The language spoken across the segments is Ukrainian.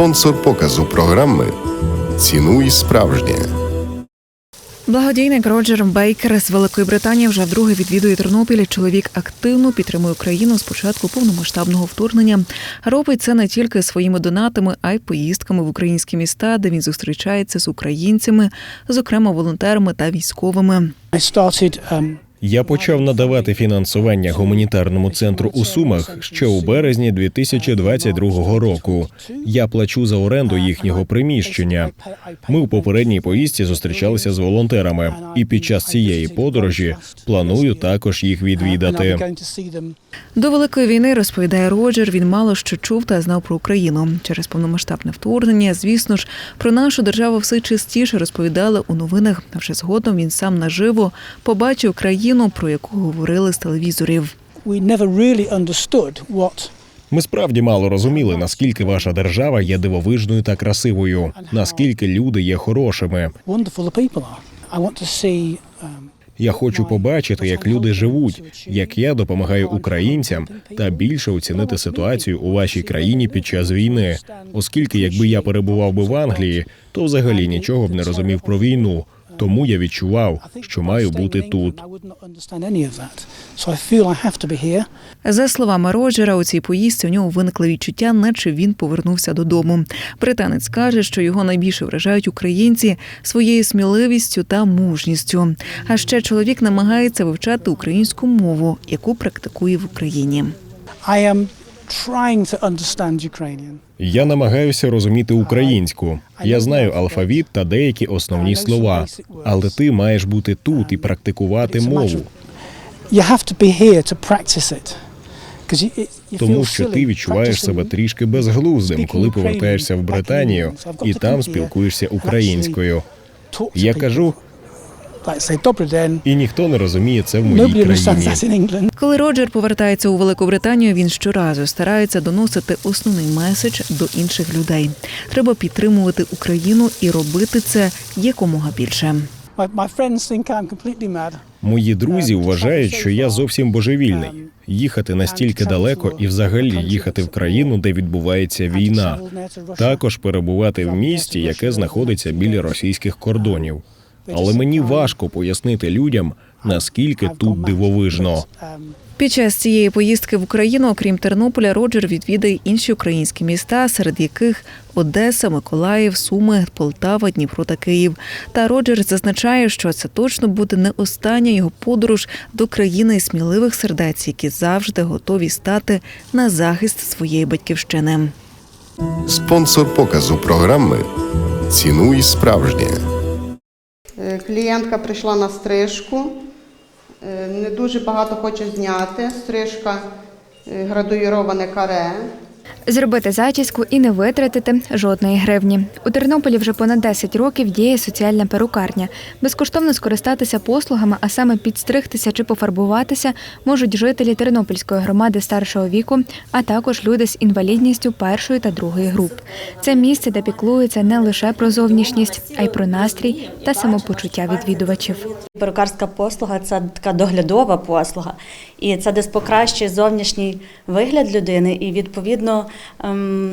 Спонсор показу програми Цінуй справжнє. Благодійник Роджер Бейкер з Великої Британії вже вдруге відвідує Тернопіль. Чоловік активно підтримує Україну з початку повномасштабного вторгнення. Робить це не тільки своїми донатами, а й поїздками в українські міста, де він зустрічається з українцями, зокрема волонтерами та військовими. Я почав надавати фінансування гуманітарному центру у Сумах ще у березні 2022 року. Я плачу за оренду їхнього приміщення. Ми у попередній поїздці зустрічалися з волонтерами, і під час цієї подорожі планую також їх відвідати. До великої війни розповідає Роджер. Він мало що чув та знав про Україну через повномасштабне вторгнення. Звісно ж, про нашу державу все частіше розповідали у новинах. Вже згодом він сам наживо побачив країну, про яку говорили з телевізорів. Ми справді мало розуміли, наскільки ваша держава є дивовижною та красивою, наскільки люди є хорошими. um, Я хочу побачити, як люди живуть, як я допомагаю українцям та більше оцінити ситуацію у вашій країні під час війни. Оскільки, якби я перебував би в Англії, то взагалі нічого б не розумів про війну. Тому я відчував, що маю бути тут. За словами Роджера, у цій поїздці у нього виникли відчуття, наче він повернувся додому. Британець каже, що його найбільше вражають українці своєю сміливістю та мужністю. А ще чоловік намагається вивчати українську мову, яку практикує в Україні. I am trying to understand Ukrainian. Я намагаюся розуміти українську. Я знаю алфавіт та деякі основні слова, але ти маєш бути тут і практикувати мову, You have to be here to practice it. 'Cause you, it- you тому що ти відчуваєш себе трішки безглуздим, коли повертаєшся в Британію і там спілкуєшся українською. Я кажу, і ніхто не розуміє це в моїй країні. Коли Роджер повертається у Велику Британію, він щоразу старається доносити основний меседж до інших людей. Треба підтримувати Україну і робити це якомога більше. Мої друзі вважають, що я зовсім божевільний. Їхати настільки далеко і взагалі їхати в країну, де відбувається війна. Також перебувати в місті, яке знаходиться біля російських кордонів. Але мені важко пояснити людям, наскільки тут дивовижно. Um, Під час цієї поїздки в Україну, окрім Тернополя, Роджер відвідає інші українські міста, серед яких Одеса, Миколаїв, Суми, Полтава, Дніпро та Київ. Та Роджер зазначає, що це точно буде не остання його подорож до країни сміливих сердець, які завжди готові стати на захист своєї батьківщини. Спонсор показу програми Цінуй справжнє. Клієнтка прийшла на стрижку, е, не дуже багато хоче зняти. Стрижка е, градуїроване каре. Зробити зачіску і не витратити жодної гривні. У Тернополі вже понад 10 років діє соціальна перукарня. Безкоштовно скористатися послугами, а саме підстригтися чи пофарбуватися, можуть жителі Тернопільської громади старшого віку, а також люди з інвалідністю першої та другої груп. Це місце, де піклуються не лише про зовнішність, а й про настрій та самопочуття відвідувачів. Перукарська послуга це така доглядова послуга, і це десь покращує зовнішній вигляд людини. І відповідно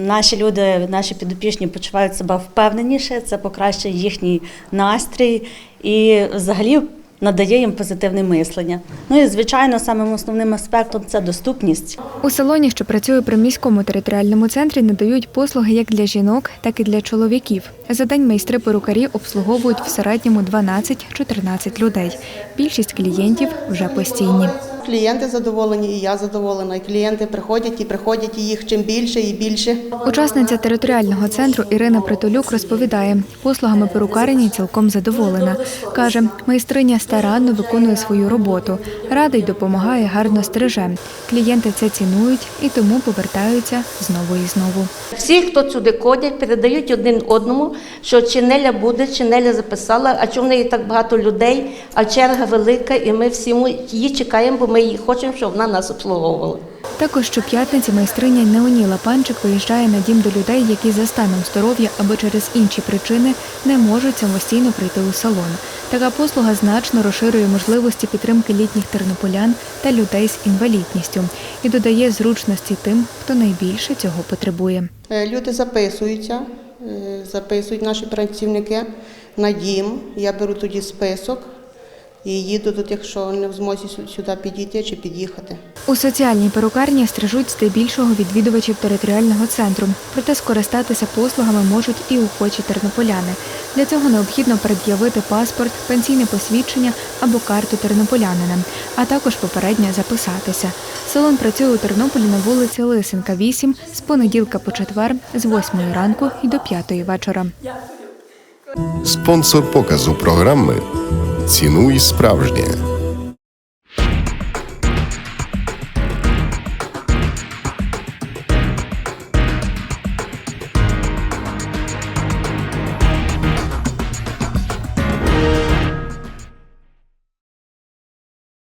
наші люди, наші підопічні почувають себе впевненіше. Це покращує їхній настрій і взагалі надає їм позитивне мислення. Ну і звичайно, самим основним аспектом це доступність. У салоні, що працює при міському територіальному центрі, надають послуги як для жінок, так і для чоловіків. За день майстри перукарі обслуговують в середньому 12-14 людей. Більшість клієнтів вже постійні. Клієнти задоволені, і я задоволена. І клієнти приходять і приходять, і їх чим більше і більше. Учасниця територіального центру Ірина Притолюк розповідає, послугами перукарні цілком задоволена. Каже, майстриня старанно виконує свою роботу, радить, допомагає, гарно стриже. Клієнти це цінують і тому повертаються знову і знову. Всі, хто сюди ходять, передають один одному, що чи Неля буде, чи Неля записала, а чому в неї так багато людей, а черга велика, і ми всі її чекаємо, бо ми її хочемо, щоб вона нас обслуговувала. Також щоп'ятниці майстриня Неоніла Панчик виїжджає на дім до людей, які за станом здоров'я або через інші причини не можуть самостійно прийти у салон. Така послуга значно розширює можливості підтримки літніх тернополян та людей з інвалідністю і додає зручності тим, хто найбільше цього потребує. Е, Люди записуються, е, записують наші працівники на дім. Я беру тоді список і їду тут, якщо не в змозі сюди підійти чи під'їхати. У соціальній перукарні стрижуть здебільшого відвідувачів територіального центру, проте скористатися послугами можуть і охочі тернополяни. Для цього необхідно пред'явити паспорт, пенсійне посвідчення або карту тернополянина, а також попередньо записатися. Салон працює у Тернополі на вулиці Лисенка, 8, з понеділка по четвер, з 8 ранку і до 5 вечора. Спонсор показу програми Цінуй справжнє.